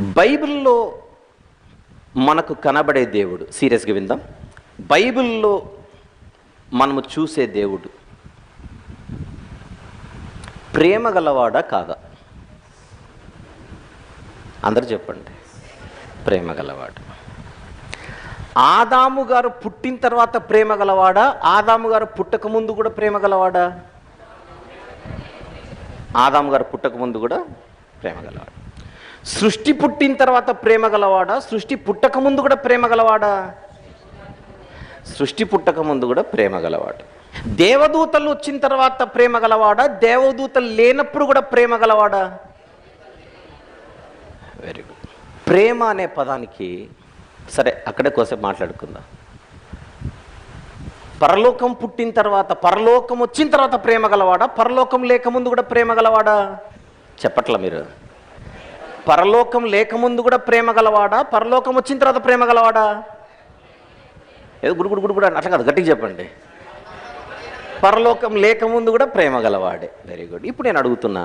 బైబిల్లో మనకు కనబడే దేవుడు. సీరియస్గా విందాం. బైబిల్లో మనము చూసే దేవుడు ప్రేమ గలవాడా కాదా? అందరు చెప్పండి. ప్రేమ గలవాడు. ఆదాము గారు పుట్టిన తర్వాత ప్రేమ గలవాడా? ఆదాము గారు పుట్టక ముందు కూడా ప్రేమ గలవాడా? ఆదాము గారు పుట్టక ముందు కూడా ప్రేమ గలవాడు. సృష్టి పుట్టిన తర్వాత ప్రేమ గలవాడా? సృష్టి పుట్టక ముందు కూడా ప్రేమ గలవాడా? సృష్టి పుట్టక ముందు కూడా ప్రేమ గలవాడు. దేవదూతలు వచ్చిన తర్వాత ప్రేమ గలవాడా? దేవదూతలు లేనప్పుడు కూడా ప్రేమ గలవాడా? వెరీ గుడ్ ప్రేమ అనే పదానికి సరే అక్కడే కోసేపు మాట్లాడుకుందాం. పరలోకం పుట్టిన తర్వాత పరలోకం వచ్చిన తర్వాత ప్రేమ గలవాడా? పరలోకం లేకముందు కూడా ప్రేమ గలవాడా? చెప్పట్లా మీరు? పరలోకం లేకముందు కూడా ప్రేమ గలవాడా? పరలోకం వచ్చిన తర్వాత ప్రేమ గలవాడా? ఏదో గుడి గుడి గుడి అని అట్లా కాదు గట్టిగా చెప్పండి. పరలోకం లేకముందు కూడా ప్రేమ గలవాడే. వెరీ గుడ్ ఇప్పుడు నేను అడుగుతున్నా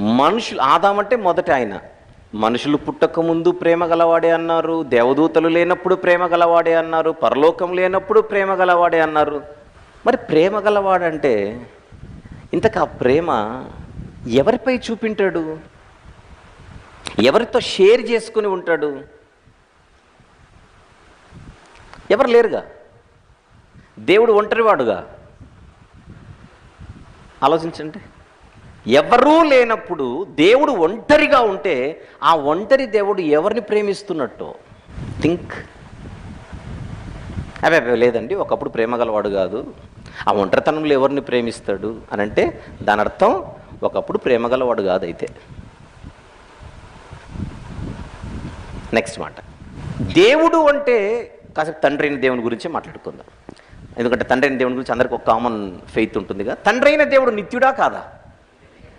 మనుషులు ఆదామంటే మొదట ఆయన. మనుషులు పుట్టకముందు ప్రేమ గలవాడే అన్నారు దేవదూతలు లేనప్పుడు ప్రేమ గలవాడే అన్నారు పరలోకం లేనప్పుడు ప్రేమ గలవాడే అన్నారు. మరి ప్రేమ గలవాడంటే ఇంతకు ఆ ప్రేమ ఎవరిపై చూపింటాడు? ఎవరితో షేర్ చేసుకుని ఉంటాడు? ఎవరు లేరుగా? దేవుడు ఒంటరివాడుగా? ఆలోచించండి. ఎవరూ లేనప్పుడు దేవుడు ఒంటరిగా ఉంటే ఆ ఒంటరి దేవుడు ఎవరిని ప్రేమిస్తున్నట్టు? థింక్ అవే లేదండి ఒకప్పుడు ప్రేమ గలవాడు కాదు. ఆ ఒంటరితనంలో ఎవరిని ప్రేమిస్తాడు అని అంటే దాని అర్థం ఒకప్పుడు ప్రేమ గలవాడు కాదైతే అయితే నెక్స్ట్ మాట. దేవుడు అంటే కాసేపు తండ్రి అయిన దేవుని గురించి మాట్లాడుకుందాం. ఎందుకంటే తండ్రి అయిన దేవుని గురించి అందరికి ఒక కామన్ ఫెయిత్ ఉంటుందిగా. తండ్రి అయిన దేవుడు నిత్యుడా కాదా?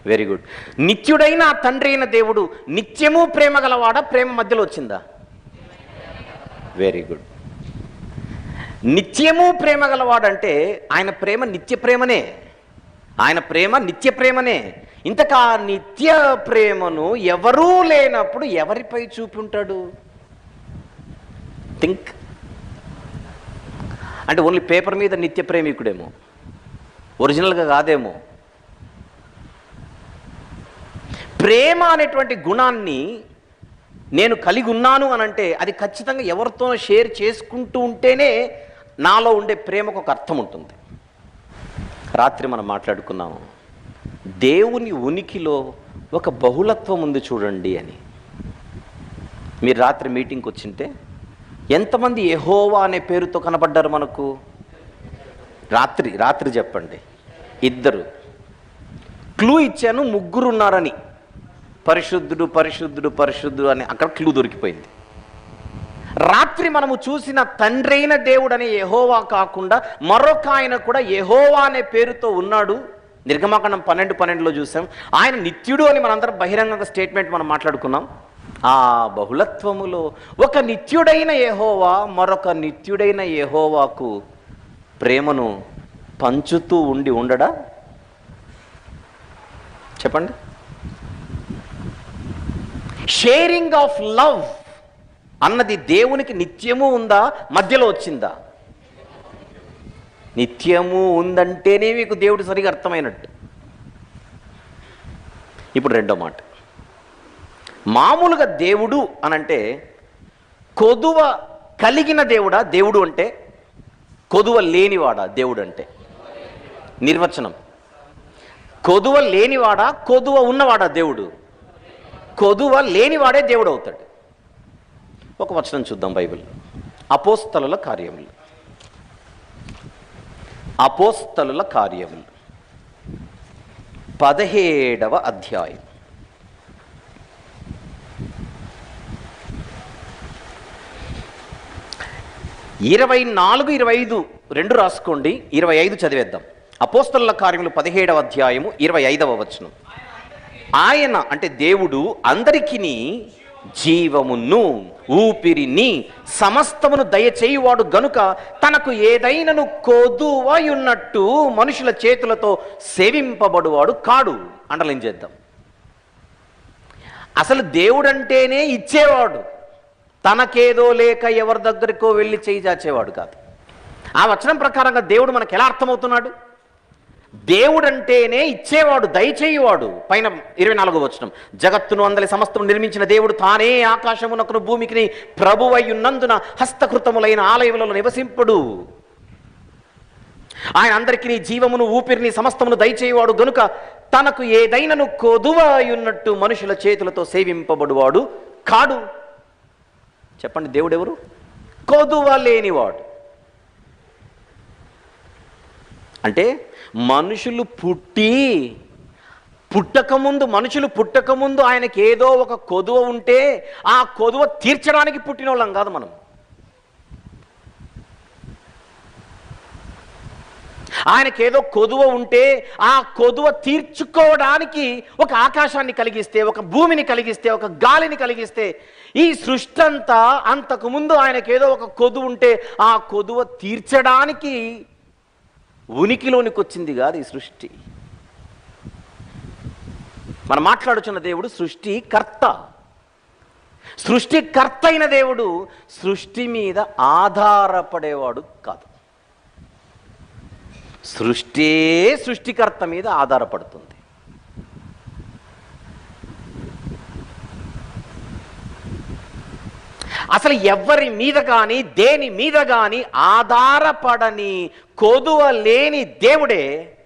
వెరీ గుడ్ నిత్యుడైన ఆ తండ్రి అయిన దేవుడు నిత్యము ప్రేమ గలవాడా? ప్రేమ మధ్యలో వచ్చిందా? వెరీ గుడ్ నిత్యము ప్రేమ గలవాడంటే ఆయన ప్రేమ నిత్య ప్రేమనే. ఆయన ప్రేమ నిత్య ప్రేమనే. ఇంతకా నిత్య ప్రేమను ఎవరూ లేనప్పుడు ఎవరిపై చూపుంటాడు? థింక్ అంటే ఓన్లీ పేపర్ మీద నిత్య ప్రేమికుడేమో. ఒరిజినల్గా కాదేమో. ప్రేమ అనేటువంటి గుణాన్ని నేను కలిగి ఉన్నాను అని అంటే అది ఖచ్చితంగా ఎవరితో షేర్ చేసుకుంటూ ఉంటేనే నాలో ఉండే ప్రేమకు ఒక అర్థం ఉంటుంది. రాత్రి మనం మాట్లాడుకున్నాము. దేవుని ఉనికిలో ఒక బహుళత్వం ఉంది చూడండి అని. మీరు రాత్రి మీటింగ్కి వచ్చింటే ఎంతమంది ఎహోవా అనే పేరుతో కనబడ్డారు మనకు? రాత్రి రాత్రి చెప్పండి. ఇద్దరు. క్లూ ఇచ్చాను ముగ్గురు ఉన్నారని పరిశుద్ధుడు పరిశుద్ధుడు పరిశుద్ధుడు అని అక్కడ క్లూ దొరికిపోయింది. రాత్రి మనము చూసిన తండ్రైన దేవుడని దేవుడు అనే యహోవా కాకుండా మరొక ఆయన కూడా యహోవా అనే పేరుతో ఉన్నాడు. నిర్గమాకాండం పన్నెండు పన్నెండులో చూసాం. ఆయన నిత్యుడు అని మనందరం బహిరంగంగా స్టేట్మెంట్ మనం మాట్లాడుకున్నాం. ఆ బహుళత్వములో ఒక నిత్యుడైన ఏహోవా మరొక నిత్యుడైన ఏహోవాకు ప్రేమను పంచుతూ ఉండి ఉండడా? చెప్పండి. షేరింగ్ ఆఫ్ లవ్ అన్నది దేవునికి నిత్యము ఉందా మధ్యలో వచ్చిందా? నిత్యము ఉందంటేనే మీకు దేవుడు సరిగా అర్థమైనట్టు. ఇప్పుడు రెండో మాట. మామూలుగా దేవుడు అనంటే కొదువ కలిగిన దేవుడా దేవుడు అంటే కొదువ లేనివాడా దేవుడు అంటే? నిర్వచనం. కొదువ లేనివాడా కొదువ ఉన్నవాడా దేవుడు? కొదువ లేనివాడే దేవుడు అవుతాడు. ఒక వచనం చూద్దాం బైబిల్ అపోస్తల కార్యములు. అపోస్తలుల కార్యములు పదిహేడవ అధ్యాయం. ఇరవై నాలుగు ఇరవై ఐదు రెండు రాసుకోండి ఇరవై ఐదు చదివేద్దాం. అపోస్తలుల కార్యములు పదిహేడవ అధ్యాయము ఇరవై ఐదవ వచనం. ఆయన అంటే దేవుడు అందరికిని జీవమును ఊపిరిని సమస్తమును దయచేయువాడు గనుక తనకు ఏదైనను కొదువయున్నట్టు మనుషుల చేతులతో సేవింపబడువాడు కాడు. అండలేం చేద్దాం. అసలు దేవుడంటేనే ఇచ్చేవాడు. తనకేదో లేక ఎవరి దగ్గరికో వెళ్ళి చేయి చాచేవాడు కాదు. ఆ వచనం ప్రకారంగా దేవుడు మనకు ఎలా అర్థమవుతున్నాడు? దేవుడంటేనే ఇచ్చేవాడు దయచేయువాడు. పైన ఇరవై నాలుగో వచనం. జగత్తును అందలి సమస్తం నిర్మించిన దేవుడు తానే ఆకాశమునకును భూమికిని ప్రభువై ఉన్నందున హస్తకృతములైన ఆలయములలో నివసింపుడు. ఆయన అందరికీ జీవమును ఊపిరిని సమస్తమును దయచేయవాడు. గనుక తనకు ఏదైనను కొదువ మనుషుల చేతులతో సేవింపబడువాడు కాడు. చెప్పండి దేవుడెవరు? కొదువ లేనివాడు అంటే మనుషులు పుట్టి పుట్టకముందు మనుషులు పుట్టకముందు ఆయనకి ఏదో ఒక కొదువ ఉంటే ఆ కొదువ తీర్చడానికి పుట్టిన వాళ్ళం కాదు మనం. ఆయనకేదో కొదువ ఉంటే ఆ కొదువ తీర్చుకోవడానికి ఒక ఆకాశాన్ని కలిగిస్తే ఒక భూమిని కలిగిస్తే ఒక గాలిని కలిగిస్తే ఈ సృష్టి అంతా అంతకుముందు ఆయనకేదో ఒక కొదువు ఉంటే ఆ కొదువ తీర్చడానికి ఉనికిలోనికి వచ్చింది కాదు ఈ సృష్టి. మనం మాట్లాడుచున్న దేవుడు సృష్టి కర్త. సృష్టికర్త అయిన దేవుడు సృష్టి మీద ఆధారపడేవాడు కాదు. సృష్టి సృష్టికర్త మీద ఆధారపడుతుంది. అసలు ఎవరి మీద కానీ దేని మీద కానీ ఆధారపడని కొదువ లేని దేవుడే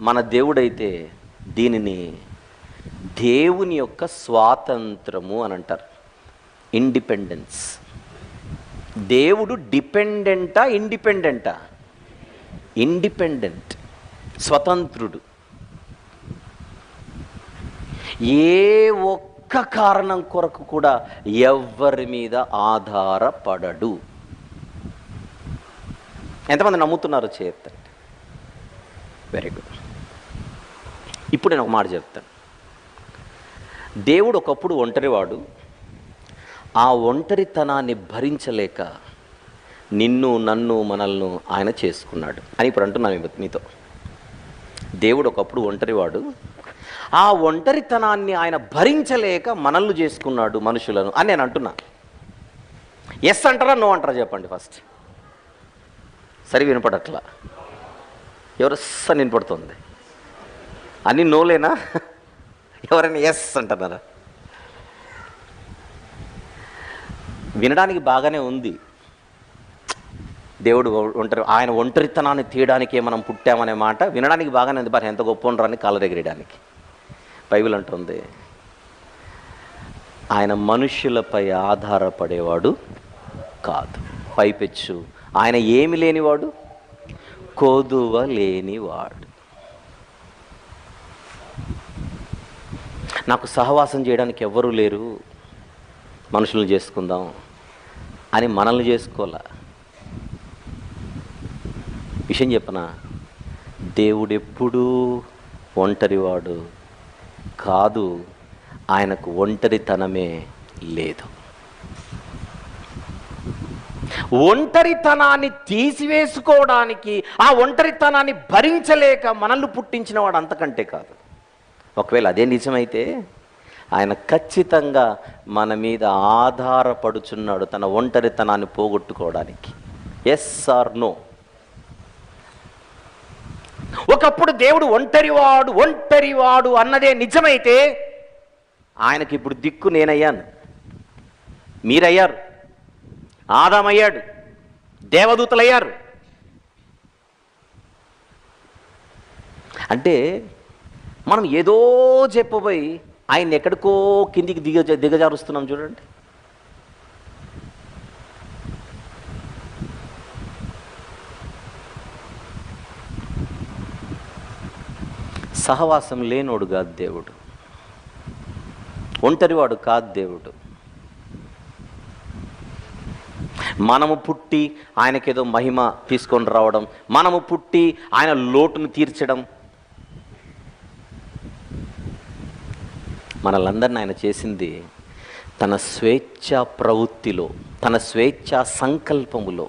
మన దేవుడైతే దీనిని దేవుని యొక్క స్వాతంత్రము అని అంటారు. ఇండిపెండెన్స్ దేవుడు డిపెండెంటా ఇండిపెండెంటా? ఇండిపెండెంట్ స్వతంత్రుడు. ఏ ఒక్క కారణం కొరకు కూడా ఎవ్వరి మీద ఆధారపడడు. ఎంతమంది నమ్ముతున్నారు చేతండి వెరీ గుడ్ ఇప్పుడు నేను ఒక మాట చెప్తాను. దేవుడు ఒకప్పుడు ఒంటరివాడు. ఆ ఒంటరితనాన్ని భరించలేక నిన్ను నన్ను మనల్ని ఆయన చేసుకున్నాడు. అని ఇప్పుడు అంటున్నాను మీతో. దేవుడు ఒకప్పుడు ఒంటరివాడు. ఆ ఒంటరితనాన్ని ఆయన భరించలేక మనల్ని చేసుకున్నాడు మనుషులను అని నేను అంటున్నా. ఎస్ అంటారా? నో అంటారా? చెప్పండి ఫస్ట్ సరి వినపడట్లా? ఎవరు అని వినపడుతుంది? అన్ని నోలేనా? ఎవరైనా ఎస్ అంటున్నారా? వినడానికి బాగానే ఉంది. దేవుడు ఒంటరి ఆయన ఒంటరితనాన్ని తీయడానికే మనం పుట్టామనే మాట వినడానికి బాగానే ఉంది. మరి ఎంత గొప్ప ఉండరని కాలరెగిరడానికి బైబిల్ అంటుంది ఆయన మనుష్యులపై ఆధారపడేవాడు కాదు. పైపెచ్చు. ఆయన ఏమి లేనివాడు? కోదువ లేనివాడు. నాకు సహవాసం చేయడానికి ఎవ్వరూ లేరు. మనుషులను చేసుకుందాం అని మనల్ని చేసుకోవాలా. విషయం చెప్పనా? దేవుడెప్పుడూ ఒంటరివాడు కాదు ఆయనకు ఒంటరితనమే లేదు. ఒంటరితనాన్ని తీసివేసుకోవడానికి ఆ ఒంటరితనాన్ని భరించలేక మనల్ని పుట్టించిన వాడు అంతకంటే కాదు. ఒకవేళ అదే నిజమైతే ఆయన ఖచ్చితంగా మన మీద ఆధారపడుచున్నాడు తన ఒంటరితనాన్ని పోగొట్టుకోవడానికి. ఎస్ ఆర్ నో ఒకప్పుడు దేవుడు ఒంటరివాడు ఒంటరివాడు అన్నదే నిజమైతే ఆయనకి ఇప్పుడు దిక్కు నేనయ్యాను. మీరయ్యారు. ఆదామయ్యాడు. దేవదూతలయ్యారు. అంటే మనం ఏదో చెప్పబోయి ఆయన ఎక్కడికో కిందికి దిగ దిగజారుస్తున్నాం చూడండి. సహవాసం లేనోడు కాదు దేవుడు. ఒంటరివాడు కాదు దేవుడు. మనము పుట్టి ఆయనకేదో మహిమ తీసుకొని రావడం మనము పుట్టి ఆయన లోటును తీర్చడం మనలందరిని ఆయన చేసింది తన స్వేచ్ఛ ప్రవృత్తిలో తన స్వేచ్ఛ సంకల్పములో.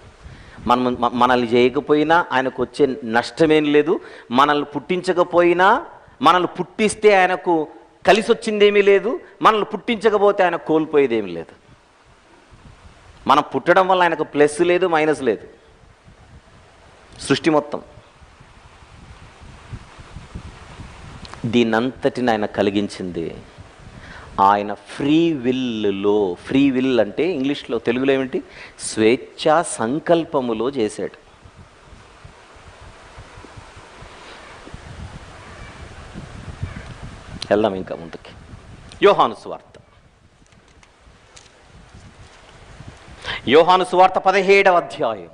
మనం మనల్ని చేయకపోయినా ఆయనకు వచ్చే నష్టమేం లేదు. మనల్ని పుట్టించకపోయినా మనల్ని పుట్టిస్తే ఆయనకు కలిసి వచ్చిందేమీ లేదు. మనల్ని పుట్టించకపోతే ఆయన కోల్పోయేదేమీ లేదు. మనం పుట్టడం వల్ల ఆయనకు ప్లస్ లేదు మైనస్ లేదు. సృష్టి మొత్తం. దీనంతటిని ఆయన కలిగించింది ఆయన ఫ్రీ విల్లో ఫ్రీ విల్ అంటే ఇంగ్లీష్లో తెలుగులో ఏమిటి? స్వేచ్ఛా సంకల్పములో చేశాడు. వెళ్దాం ఇంకా ముందుకి. యోహాను యోహానుస్వార్త యోహాను సువార్త పదిహేడవ అధ్యాయం.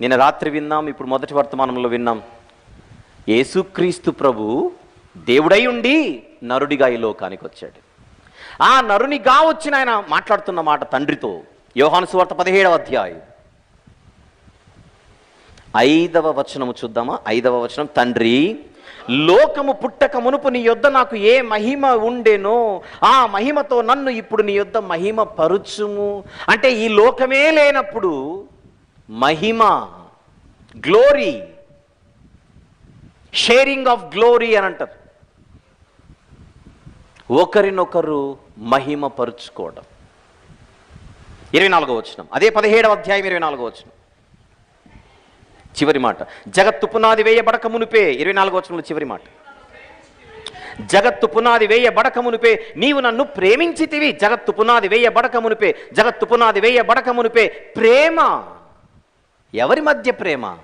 నిన్న రాత్రి విన్నాం ఇప్పుడు మొదటి వర్తమానంలో విన్నాం. యేసుక్రీస్తు ప్రభు దేవుడై ఉండి నరుడిగా ఈ లోకానికి వచ్చాడు ఆ నరునిగా వచ్చిన ఆయన మాట్లాడుతున్న మాట తండ్రితో. యోహాను సువార్త పదిహేడవ అధ్యాయం. ఐదవ వచనము చూద్దామా? ఐదవ వచనం తండ్రి లోకము పుట్టక మునుపు నీ యొద్ద నాకు ఏ మహిమ ఉండేనో ఆ మహిమతో నన్ను ఇప్పుడు నీ యొద్ద మహిమ పరుచుము అంటే ఈ లోకమే లేనప్పుడు మహిమ గ్లోరీ షేరింగ్ ఆఫ్ గ్లోరీ అని అంటారు. ఒకరినొకరు మహిమ పరుచుకోవడం ఇరవై నాలుగో వచనం. అదే పదిహేడవ అధ్యాయం ఇరవై నాలుగో వచనం. చివరి మాట. జగత్తు పునాది వేయబడక మునిపే. ఇరవై నాలుగో వచనంలో చివరి మాట. జగత్తు పునాది వేయబడక మునిపే. నీవు నన్ను ప్రేమించితివి. జగత్తు పునాది వేయబడక మునిపే. జగత్తు పునాది వేయబడక మునిపే. ప్రేమ. ఎవరి మధ్య ప్రేమ?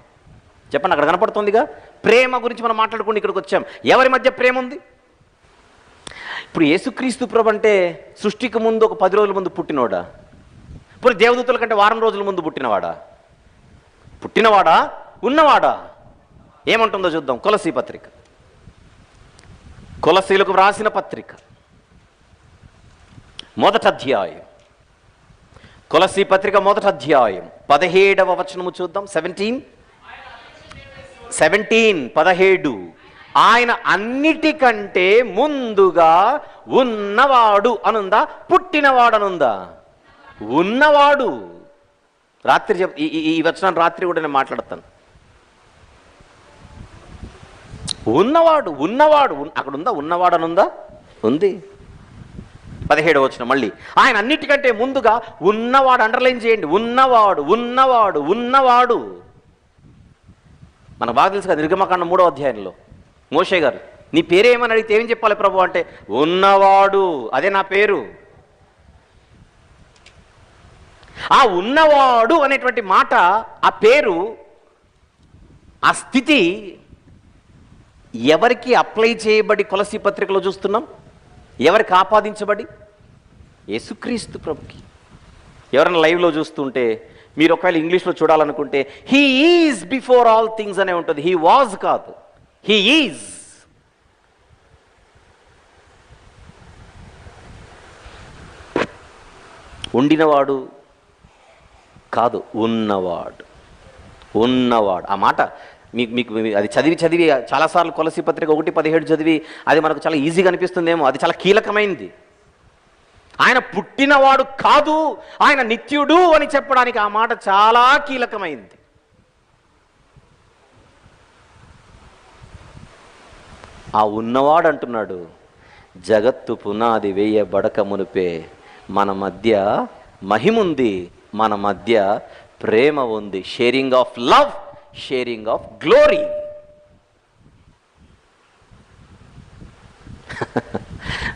చెప్పండి అక్కడ కనపడుతుందిగా? ప్రేమ గురించి మనం మాట్లాడుకుని ఇక్కడికి వచ్చాం. ఎవరి మధ్య ప్రేమ ఉంది? ఇప్పుడు యేసుక్రీస్తు ప్రభు అంటే సృష్టికి ముందు ఒక పది రోజుల ముందు పుట్టినవాడా ఇప్పుడు దేవదూతల కంటే వారం రోజుల ముందు పుట్టినవాడా? పుట్టినవాడా? ఉన్నవాడా? ఏమంటుందో చూద్దాం. కొలసీ పత్రిక. కొలసీలకు వ్రాసిన పత్రిక. మొదట అధ్యాయం. కొలసీ పత్రిక మొదట అధ్యాయం. పదిహేడవ వచనము చూద్దాం. సెవెంటీన్ సెవెంటీన్ పదహేడు. ఆయన అన్నిటికంటే ముందుగా ఉన్నవాడు అనుందా? పుట్టినవాడు అనుందా ఉన్నవాడు. రాత్రి చెప్ ఈ- ఈ- వచనం రాత్రి కూడా నేను మాట్లాడతాను. ఉన్నవాడు ఉన్నవాడు అక్కడ ఉందా ఉన్నవాడు అనుందా ఉంది. పదిహేడు వచ్చిన మళ్ళీ. ఆయన అన్నిటికంటే ముందుగా ఉన్నవాడు అండర్లైన్ చేయండి. ఉన్నవాడు ఉన్నవాడు ఉన్నవాడు. మనకు బాగా తెలుసు కదా నిర్గమకాండ మూడో అధ్యాయంలో. మోషే గారు నీ పేరేమని అడిగితే ఏం చెప్పాలి ప్రభు అంటే ఉన్నవాడు. అదే నా పేరు. ఆ ఉన్నవాడు అనేటువంటి మాట ఆ పేరు ఆ స్థితి ఎవరికి అప్లై చేయబడి కొలసి పత్రికలో చూస్తున్నాం? ఎవరికి ఆపాదించబడి యేసుక్రీస్తు ప్రభుకి. ఎవరైనా లైవ్లో చూస్తుంటే మీరు ఒకవేళ ఇంగ్లీష్లో చూడాలనుకుంటే he is before all things అనే ఉంటుంది. హీ వాజ్ కాదు. హీ ఈజ్ ఉండినవాడు కాదు ఉన్నవాడు. ఉన్నవాడు. ఆ మాట మీకు మీకు అది చదివి చదివి చాలాసార్లు కొలసి పత్రిక ఒకటి పదిహేడు చదివి అది మనకు చాలా ఈజీగా అనిపిస్తుందేమో. అది చాలా కీలకమైంది. ఆయన పుట్టినవాడు కాదు ఆయన నిత్యుడు అని చెప్పడానికి ఆ మాట చాలా కీలకమైంది. ఆ ఉన్నవాడు అంటున్నాడు జగత్తు పునాది వేయబడక మునిపే మన మధ్య మహిముంది మన మధ్య ప్రేమ ఉంది. Sharing of love sharing of glory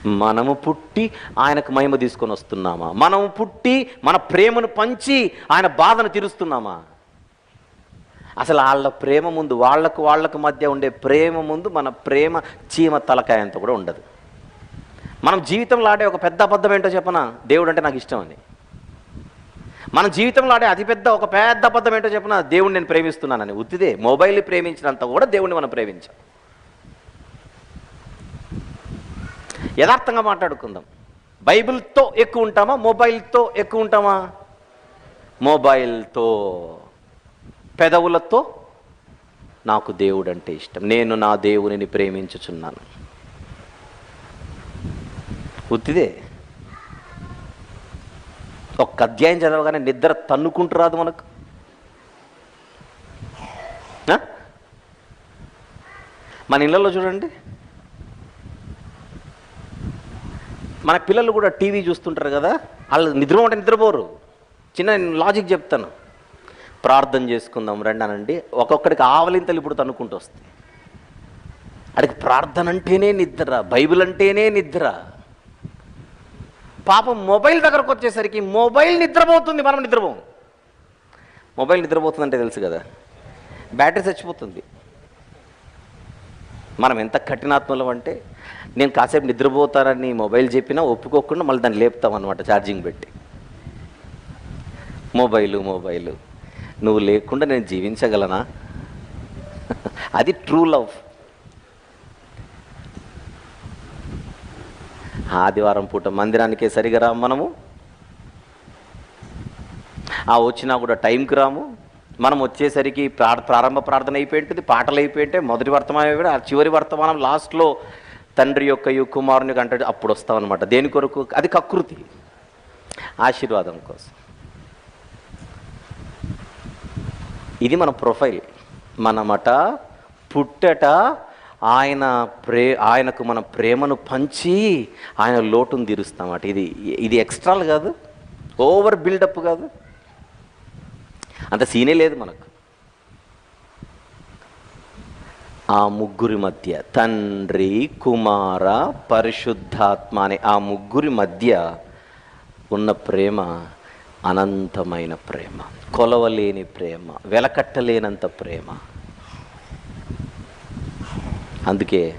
మనము పుట్టి ఆయనకు మహిమ తీసుకొని వస్తున్నామా? మనము పుట్టి మన ప్రేమను పంచి ఆయన బాధను తీరుస్తున్నామా? అసలు వాళ్ళ ప్రేమ ముందు వాళ్ళకు వాళ్ళకు మధ్య ఉండే ప్రేమ ముందు మన ప్రేమ చీమ తలకాయంత కూడా ఉండదు. మనం జీవితంలో ఆడే ఒక పెద్ద అబద్ధం ఏంటో చెప్పనా? దేవుడు అంటే నాకు ఇష్టం అని. మన జీవితంలో ఆడే అతిపెద్ద ఒక పెద్ద అబద్ధం ఏంటో చెప్పనా? దేవుడిని నేను ప్రేమిస్తున్నానని. ఉత్తిదే మొబైల్ని ప్రేమించినంత కూడా దేవుడిని మనం ప్రేమించాం. యథార్థంగా మాట్లాడుకుందాం. బైబిల్తో ఎక్కువ ఉంటామా? మొబైల్తో ఎక్కువ ఉంటామా? మొబైల్తో. పెదవులతో నాకు దేవుడు అంటే ఇష్టం. నేను నా దేవునిని ప్రేమించుచున్నాను. ఉత్తిదే. ఒక్క అధ్యాయం చదవగానే నిద్ర తన్నుకుంటూ రాదు మనకు. మన ఇళ్ళల్లో చూడండి. మన పిల్లలు కూడా టీవీ చూస్తుంటారు కదా. వాళ్ళు నిద్రపోతే నిద్రపోరు. చిన్న లాజిక్ చెప్తాను. ప్రార్థన చేసుకుందాం రండి అనండి ఒక్కొక్కడికి ఆవలింతలు ఇప్పుడు తనుకుంటూ వస్తాయి. అడికి ప్రార్థన అంటేనే నిద్ర బైబిల్ అంటేనే నిద్ర. పాపం మొబైల్ దగ్గరకు వచ్చేసరికి మొబైల్ నిద్రపోతుంది మనం నిద్రపోం మొబైల్ నిద్రపోతుందంటే తెలుసు కదా. బ్యాటరీ చచ్చిపోతుంది. మనం ఎంత కఠినాత్మలం అంటే నేను కాసేపు నిద్రపోతానని మొబైల్ చెప్పినా ఒప్పుకోకుండా మళ్ళీ దాన్ని లేపుతాం అనమాట ఛార్జింగ్ పెట్టి. Mobile mobile. నువ్వు లేకుండా నేను జీవించగలనా? అది ట్రూ లవ్ ఆదివారం పూట మందిరానికే సరిగా రాము మనము? ఆ వచ్చినా కూడా టైంకి రాము? మనం వచ్చేసరికి ప్రా- ప్రారంభ ప్రార్థన అయిపోయింటుంది పాటలు అయిపోయింటే మొదటి వర్తమానం అయిపోయి ఆ చివరి వర్తమానం లాస్ట్లో తండ్రి యొక్క కుమారుని అంటే అప్పుడు వస్తాం అనమాట దేని కొరకు? అది కకృతి. ఆశీర్వాదం కోసం. ఇది మన ప్రొఫైల్. మనమట పుట్టట ఆయన ప్రే ఆయనకు మన ప్రేమను పంచి ఆయన లోటును తీరుస్తామట. ఇది ఇది ఎక్స్ట్రాలు కాదు ఓవర్ బిల్డప్ కాదు. అంత సీనే లేదు మనకు. ఆ ముగ్గురి మధ్య తండ్రి కుమార పరిశుద్ధాత్మ అనే ఆ ముగ్గురి మధ్య ఉన్న ప్రేమ అనంతమైన ప్రేమ కొలవలేని ప్రేమ వెలకట్టలేనంత ప్రేమ. అందుకే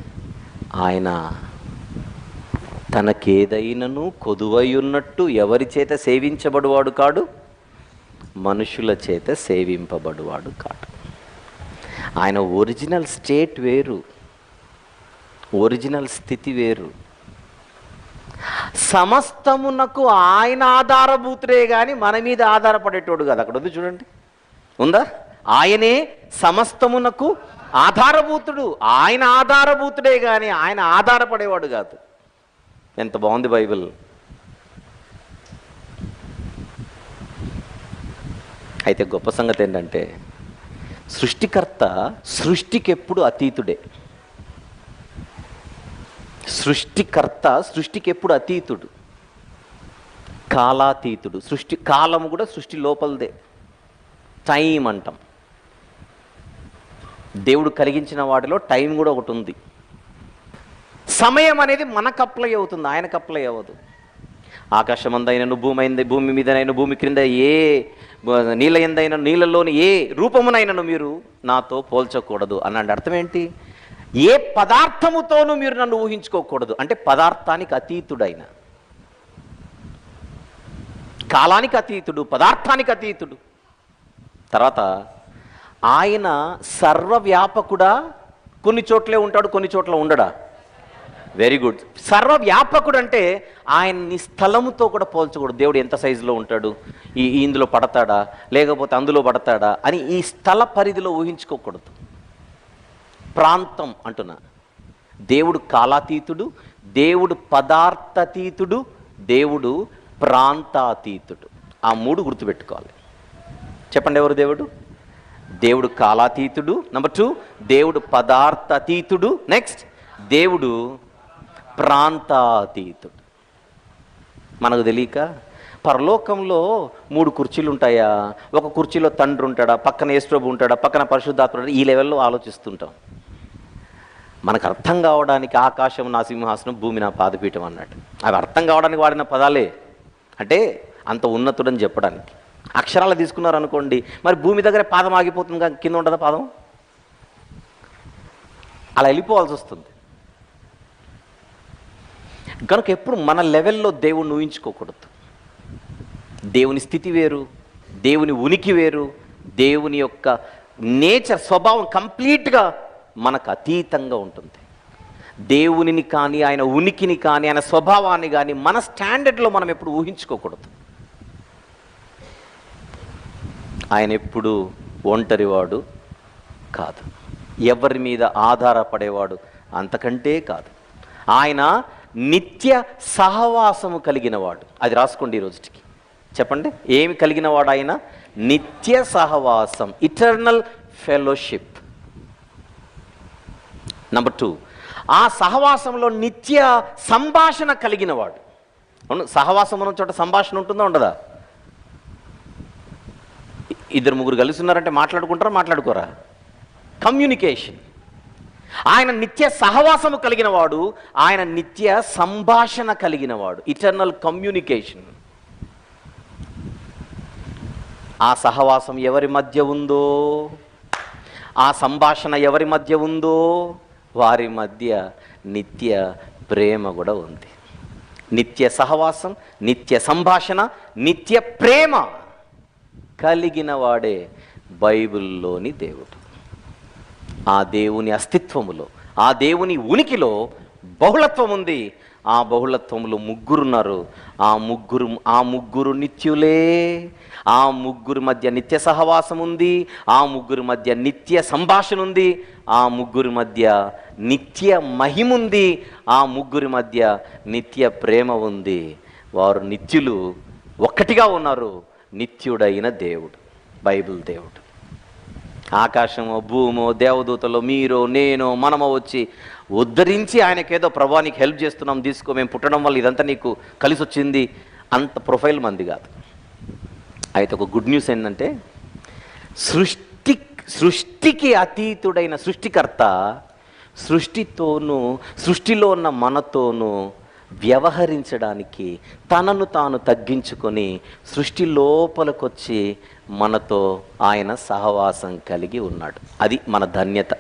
ఆయన తనకేదైనను కొదువై ఉన్నట్టు ఎవరి చేత సేవించబడువాడు కాడు? మనుషుల చేత సేవింపబడువాడు కాడు. ఆయన ఒరిజినల్ స్టేట్ వేరు ఒరిజినల్ స్థితి వేరు. సమస్తమునకు ఆయన ఆధారభూతుడే కానీ మన మీద ఆధారపడేటోడు కాదు. అక్కడ ఉంది చూడండి. ఉందా? ఆయనే సమస్తమునకు ఆధారభూతుడు. ఆయన ఆధారభూతుడే కానీ ఆయన ఆధారపడేవాడు కాదు. ఎంత బాగుంది బైబిల్. అయితే గొప్ప సంగతి ఏంటంటే సృష్టికర్త సృష్టికి ఎప్పుడు అతీతుడే. సృష్టికర్త సృష్టికి ఎప్పుడు అతీతుడు? కాలాతీతుడు. సృష్టి కాలము కూడా సృష్టి లోపలదే. టైం అంటాం. దేవుడు కలిగించిన వాటిలో టైం కూడా ఒకటి ఉంది. సమయం అనేది మనకు అప్లై అవుతుంది ఆయనకు అప్లై అవ్వదు. ఆకాశమందైనను భూమి అయింది భూమి మీదనైన భూమి క్రింద ఏ నీళ్ళ ఎందైన నీళ్ళలోని ఏ రూపమునైనను మీరు నాతో పోల్చకూడదు. అన్నాడు. అర్థం ఏంటి? ఏ పదార్థముతోనూ మీరు నన్ను ఊహించుకోకూడదు. అంటే పదార్థానికి అతీతుడైన. కాలానికి అతీతుడు పదార్థానికి అతీతుడు. తర్వాత ఆయన సర్వవ్యాపకుడా? కొన్ని చోట్లే ఉంటాడు కొన్ని చోట్ల ఉండడా? వెరీ గుడ్ సర్వవ్యాపకుడు అంటే ఆయన్ని స్థలముతో కూడా పోల్చకూడదు. దేవుడు ఎంత సైజులో ఉంటాడు? ఈ ఈ ఇందులో పడతాడా? లేకపోతే అందులో పడతాడా? అని ఈ స్థల పరిధిలో ఊహించుకోకూడదు. ప్రాంతం అంటున్నా. దేవుడు కాలాతీతుడు దేవుడు పదార్థాతీతుడు దేవుడు ప్రాంతాతీతుడు. ఆ మూడు గుర్తుపెట్టుకోవాలి. చెప్పండి ఎవరు దేవుడు? దేవుడు కాలాతీతుడు. నెంబర్ టూ దేవుడు పదార్థాతీతుడు. నెక్స్ట్ దేవుడు ప్రాంతాతీతుడు. మనకు తెలియక పరలోకంలో మూడు కుర్చీలు ఉంటాయా? ఒక కుర్చీలో తండ్రి ఉంటాడా పక్కన యేసుప్రభు ఉంటాడా? పక్కన పరిశుద్ధాత్మ ఈ లెవెల్లో ఆలోచిస్తుంటాం. మనకు అర్థం కావడానికి ఆకాశం నా సింహాసనం భూమి నా పాదపీఠం అన్నట్టు. అవి అర్థం కావడానికి వాడిన పదాలే. అంటే అంత ఉన్నతుడని చెప్పడానికి. అక్షరాలు తీసుకున్నారు అనుకోండి మరి భూమి దగ్గర పాదం ఆగిపోతుంది కింద ఉండదా పాదం? అలా వెళ్ళిపోవాల్సి వస్తుంది. కనుక ఎప్పుడు మన లెవెల్లో దేవుణ్ణి ఊహించుకోకూడదు. దేవుని స్థితి వేరు దేవుని ఉనికి వేరు దేవుని యొక్క నేచర్ స్వభావం కంప్లీట్గా మనకు అతీతంగా ఉంటుంది. దేవునిని కానీ ఆయన ఉనికిని కానీ ఆయన స్వభావాన్ని కానీ మన స్టాండర్డ్లో మనం ఎప్పుడు ఊహించుకోకూడదు. ఆయన ఎప్పుడు ఒంటరివాడు కాదు. ఎవరి మీద ఆధారపడేవాడు అంతకంటే కాదు. ఆయన నిత్య సహవాసము కలిగినవాడు. అది రాసుకోండి ఈ రోజుకి. చెప్పండి. ఏమి కలిగినవాడు ఆయన? నిత్య సహవాసం ఇటర్నల్ ఫెలోషిప్ నంబర్ టూ ఆ సహవాసంలో నిత్య సంభాషణ కలిగినవాడు. అవును సహవాసం ఉన్న చోట సంభాషణ ఉంటుందా ఉండదా? ఇద్దరు ముగ్గురు కలిసి ఉన్నారంటే మాట్లాడుకుంటారా మాట్లాడుకోరా? కమ్యూనికేషన్ ఆయన నిత్య సహవాసము కలిగిన వాడు ఆయన నిత్య సంభాషణ కలిగిన వాడు ఇటర్నల్ కమ్యూనికేషన్ ఆ సహవాసం ఎవరి మధ్య ఉందో ఆ సంభాషణ ఎవరి మధ్య ఉందో వారి మధ్య నిత్య ప్రేమ కూడా ఉంది. నిత్య సహవాసం నిత్య సంభాషణ నిత్య ప్రేమ కలిగిన వాడే బైబిల్లోని దేవుడు. ఆ దేవుని అస్తిత్వములో ఆ దేవుని ఉనికిలో బహుళత్వం ఉంది. ఆ బహుళత్వంలో ముగ్గురున్నారు. ఆ ముగ్గురు ఆ ముగ్గురు నిత్యులే ఆ ముగ్గురు మధ్య నిత్య సహవాసం ఉంది ఆ ముగ్గురు మధ్య నిత్య సంభాషణ ఉంది ఆ ముగ్గురి మధ్య నిత్య మహిముంది ఆ ముగ్గురి మధ్య నిత్య ప్రేమ ఉంది వారు నిత్యులు ఒక్కటిగా ఉన్నారు నిత్యుడైన దేవుడు బైబిల్ దేవుడు. ఆకాశమో భూమో దేవదూతలో మీరో నేను మనమో వచ్చి ఉద్ధరించి ఆయనకేదో ప్రభానికి హెల్ప్ చేస్తున్నాం తీసుకో మేము పుట్టడం వల్ల ఇదంతా నీకు కలిసి వచ్చింది అంత ప్రొఫైల్ మంది కాదు. అయితే ఒక గుడ్ న్యూస్ ఏంటంటే సృష్టి సృష్టికి అతీతుడైన సృష్టికర్త సృష్టితోనూ సృష్టిలో ఉన్న మనతోనూ వ్యవహరించడానికి తనను తాను తగ్గించుకొని సృష్టి లోపలికొచ్చి మనతో ఆయన సహవాసం కలిగి ఉన్నాడు. అది మన ధన్యత.